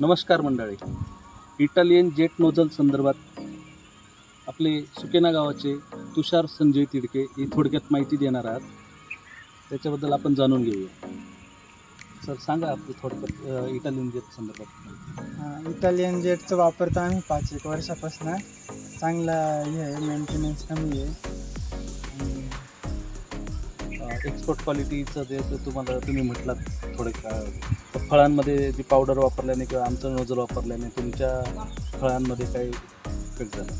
नमस्कार मंडळी. Italian jet nozzle संदर्भात आपले सुकेना गावाचे तुषार संजय तिडके ही थोडक्यात माहिती देणार आहात. त्याच्याबद्दल आपण जाणून घेऊया. सर सांगा आपलं थोडक्यात इटालियन जेट संदर्भात. इटालियन जेटचं वापरतो आम्ही पाच एक वर्षापासून चांगला हे आहे मेंटेनन्स कमी आहे. एक्सपोर्ट क्वालिटीचं जे ते तुम्हाला तुम्ही म्हटलात थोडे का तर फळांमध्ये जी पावडर वापरल्याने किंवा आमचं नोझल वापरल्याने तुमच्या फळांमध्ये काही इफेक्ट झाला?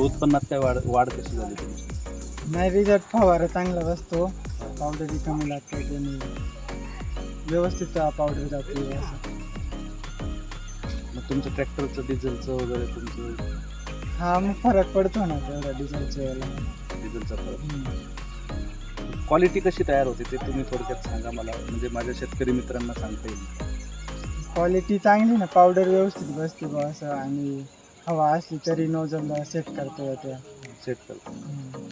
उत्पन्नात काय वाढ वाढ कशी झाली तुमची? नाही रिझल्ट फवारा चांगला बसतो. पावडरही कमी लागते त्याने व्यवस्थित पावडर जाते. असं मग तुमचं ट्रॅक्टरचं डिझेलचं वगैरे तुमचं? हा मग फरक पडतो ना तेवढा डिझेलच्या याला. डिझेलचा फरक. क्वालिटी कशी तयार होते ते तुम्ही थोडक्यात सांगा मला. म्हणजे माझ्या शेतकरी मित्रांना सांगता येईल. क्वालिटी चांगली ना पावडर व्यवस्थित बसते बा असं. आणि हवा असली तरी नोजलला सेट करता येते सेट कर हम्म.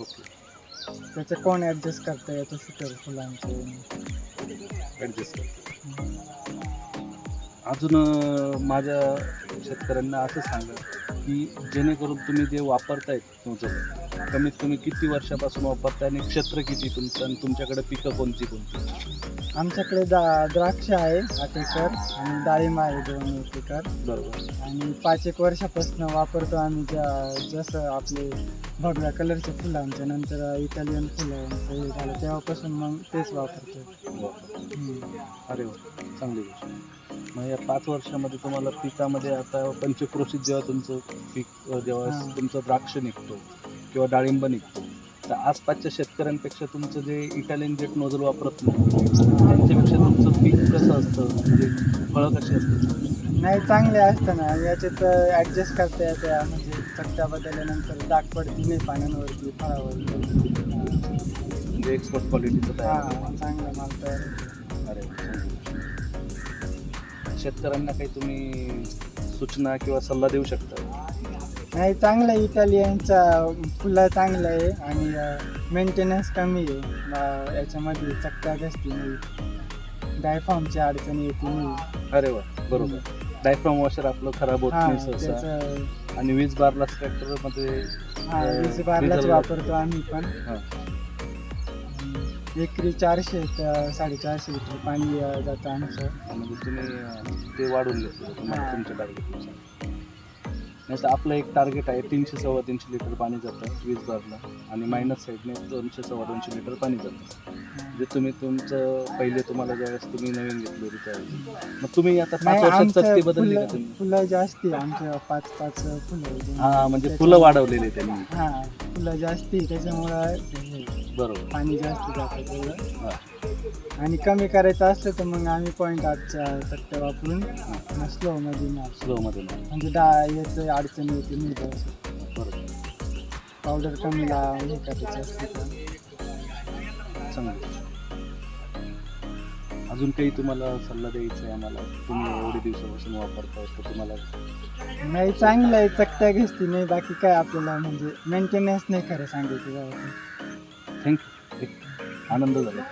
ओके त्याचं कोण ॲडजस्ट करता येतं शूटर फुलांचे. ॲडजस्ट कर अजून अं, माझ्या शेतकऱ्यांना असं सांगा. की जेणेकरून तुम्ही जे वापरतायत नोझल कमीत कमी किती वर्षापासून वापरताय आणि क्षेत्र किती तुमचं आणि तुमच्याकडे पिकं कोणती कोणती? आमच्याकडे दा द्राक्ष आहे आठ एकर आणि डाळिंब आहे दोन एक एकर. बरोबर. आणि पाच एक वर्षापासून वापरतो आम्ही ज्या जसं आपले भगव्या कलरचे फुलं आमच्या नंतर इटालियन फुलं आमचं हे झालं तेव्हापासून मग तेच वापरतो. अरे वा चांगली गोष्ट. मग या पाच वर्षामध्ये तुम्हाला पिकामध्ये आता पंचक्रोशीत जेव्हा तुमचं पीक जेव्हा. तुमचं द्राक्ष निघतो किंवा डाळिंब निघतो तर आसपासच्या शेतकऱ्यांपेक्षा तुमचं जे इटालियन जेट नोझल वापरत नाही त्यांच्यापेक्षा तुमचं पीक कसं असतं म्हणजे फळं कशी असतात नाही चांगले असतं ना याच्यात ॲडजस्ट करता येते म्हणजे चकट्या बदलल्यानंतर दाग पडती नाही पाण्यावरती फळावरती म्हणजे एक्सपोर्ट क्वालिटीचं. हां चांगला माल तयार. अरे. शेतकऱ्यांना काही तुम्ही सूचना किंवा सल्ला देऊ शकता? नाही चांगलं आहे. इटालियनचा फुलं चांगलं आहे आणि मेंटेनन्स कमी आहे. याच्यामध्ये चकत्या जास्ती नाही. डायफॉर्मची अडचणी येते नाही. अरे वा बरोबर. डायफ्राम वॉशर आपलं खराब होत हा नाही सहसा. त्याचं आणि वीज बारला ट्रॅक्टरमध्ये हा अं, वीस बारलाच वापरतो आम्ही पण. हां. एकरी चारशे ते साडेचारशे लिटर पाणी अं, जातं आमचं. म्हणजे तुम्ही अं, ते वाढून घेतलं तुम्हाला टार्गेटनुसार नाही तर आपलं एक टार्गेट आहे तीनशे सव्वा तीनशे लिटर पाणी जातं वीज बारला. आणि मायनस साईडने दोनशे सव्वा दोनशे लिटर पाणी जातं. म्हणजे तुम्ही तुमचं पहिले तुम्हाला ज्यावेळेस तुम्ही नवीन घेतली होती त्यावेळेस. मग तुम्ही आता पाच नाही वर्षात आमचं चकती बदलली का फुलं तुम्ही? फुलं जास्ती. आमच्या पाच पाच फुलं. हा म्हणजे फुलं वाढवलेली त्यांनी. हा फुलं जास्ती त्याच्यामुळं हे. बरोबर. पाणी जास्त जातं तेवढं. आणि कमी करायचं असलं तर मग आम्ही पॉईंट आठच्या चकत्या वापरून स्लो मध्ये मारतो स्लोमध्ये नाही म्हणजे डा याचं अडचण येते नाही बस बरोबर. पावडर कमी ला हे करायचं असतं. चांगलं. अजून काही तुम्हाला सल्ला द्यायचा आहे आम्हाला? तुम्ही एवढे दिवसापासून वापरताय तर तुम्हाला नाही चांगलं आहे चकत्या घेसती नाही बाकी काय आपल्याला म्हणजे मेंटेनन्स नाही खरं सांगायचं गावात थँक्यू. आनंद झाला.